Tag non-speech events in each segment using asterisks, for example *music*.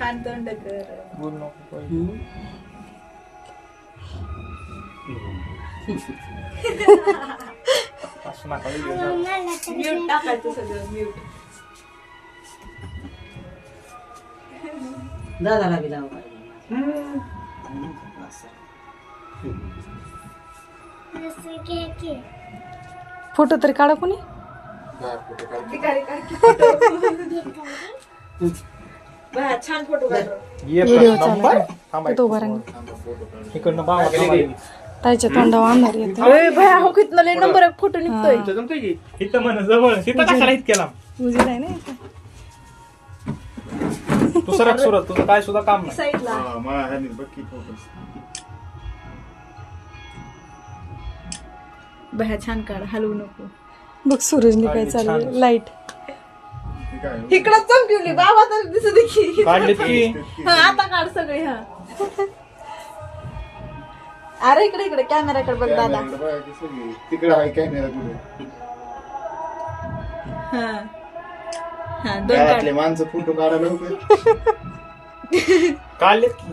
छान तोंड कर बोल नको पहिले. असं नका video ला. म्यूट टाकायचं सगळं म्यूट दादाला बी लावा फोटो तरी काढा कोणी *laughs* बा छान फोटो काढतो ये व्हिडिओ प्रश्न चालू नंबर. आहे. थांबा तो उभा राहा इकडनं बाबा थांबा. ताईच्या तोंडावर आणणार येते ए भया हो कितना लय नंबर एक फोटो निघतोय. इथं म्हण जवळ. तिथं कशाला इतक्या लांब उजेड आहे ना इथे. तू सरक सुरत. तुझं काय सुद्धा काम नाही. साईडला. भया छान काढ. हलवू नको. बघ सूरजनी काय चालू लाइट इकडं चमकिवली बाबा तर दिसत की काढलेत की हा आता काढ सगळे हा. अरे इकडे इकडे कॅमेराकडे बघ दादा. तिकडे आहे कॅमेरा कुठे? हा. हा दोन काढ. घरातले माणसं फोटो काढायला होते काढलेत की?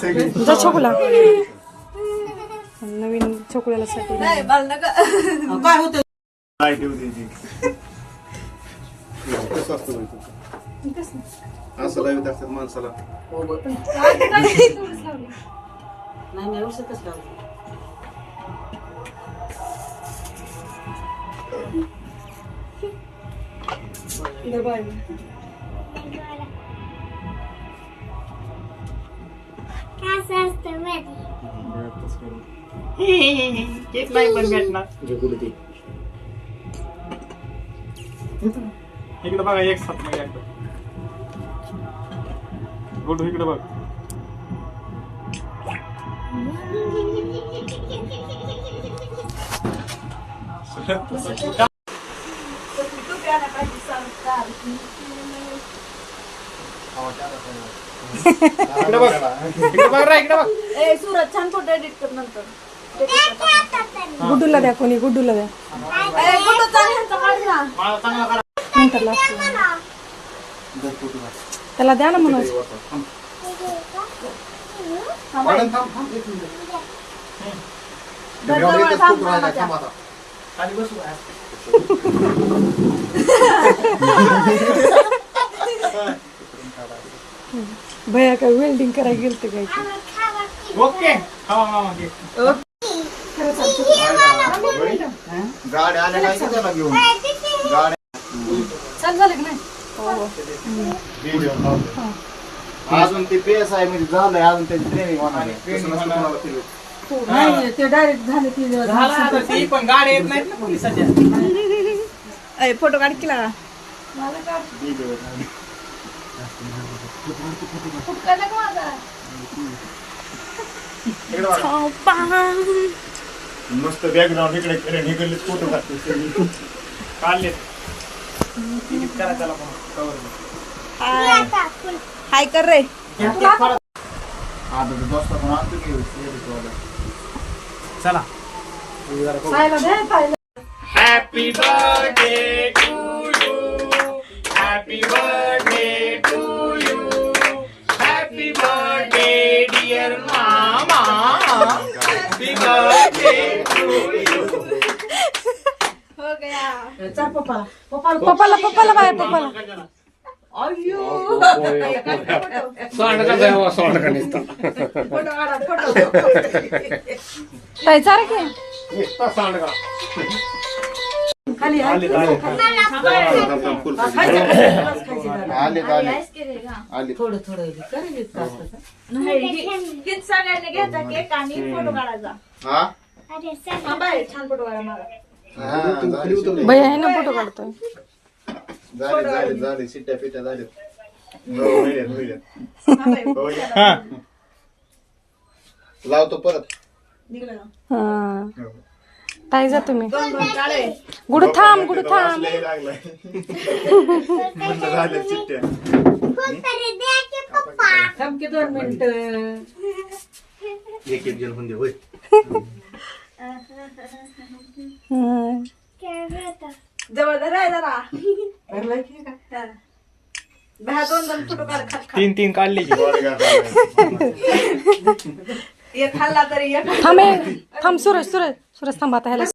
सगळी. जा छोकुला नवीन छोकुल्याला साठी नाही मला नका. काय होतं काय ठेवू द्यायची कसं असतं बाई तुझं? असं लावत असतात माणसाला नाही नाही व्यवस्थितच लावतो केक नाही पण भेटणार इकडे बघा एक साथमध्ये एकदा. गुडू इकडे बघ. इकडे बघ. इकडे बघ रे इकडे बघ. ए सूरज छान फोटो एडिट कर नंतर. गुड्डूला द्या कोणी गुड्डूला द्या. चांगला करा नंतर last ला. त्याला द्या ना म्हणून जवळ थांब मामाच्या. खाली बसू भैया काय वेल्डिंग करायला गेलते काय ओके हा मामा घे गाड्या आल्या नाही का त्याला घेऊन गाड्या चाल झालं की नाही? व्हिडिओ अजून ते पेस आहे म्हणजे झालंय अजून त्याची ट्रेनिंग होणार आहे. तसं नसतं कोणाला केलं. नाही ते डायरेक्ट झाले ती झाला आता ती पण गाडी येत नाहीत ना ए, फोटो काढ की लागा व्हिडिओ. इकडे बघा. मस्त बॅकग्राऊंड इकडे फोटो काढतो. काढले करा त्याला. हाय. कर रे. आता तर दोस्ता पण आणतो की edit वाला. चला. हॅपी बर्थडे टू गया चा पप्पा पप्पा पप्पाला पप्पाला बाय पप्पाला. अय्यो. फोटो. काढा फोटो. ताई चार की. खाली आले आले फुल आले आले आले थोडं थोडं करेल हि- सगळ्यांनी घ्यायचा केक आणि फोटो काढायचा हा? हा बाय छान फोटो काढा मला भैया आहे ना फोटो काढतोय. झाले झाले झाले शिट्ट्या पिट्ट्या झाले हो. हा. हा लावतो परत. निघलं. ना. हा. ताई जा तुम्ही. गुडू थांब गुडू थांब. वाचलंही लागलंय. म्हणलं *laughs* झाले शिट्ट्या थांब की दोन मिनिट. एक एक जण म्हणजे होय. हं. *laughs* *laughs* जवळ धराय जरा. भरलाय की का हा. बाहेर दोन दोन फोटो काढ खात खात तीन तीन काढले की Bodyguard आलाय. एक खाल्ला तरी एक. थांब सूरज सूरज सूरज थांब आता ह्याला.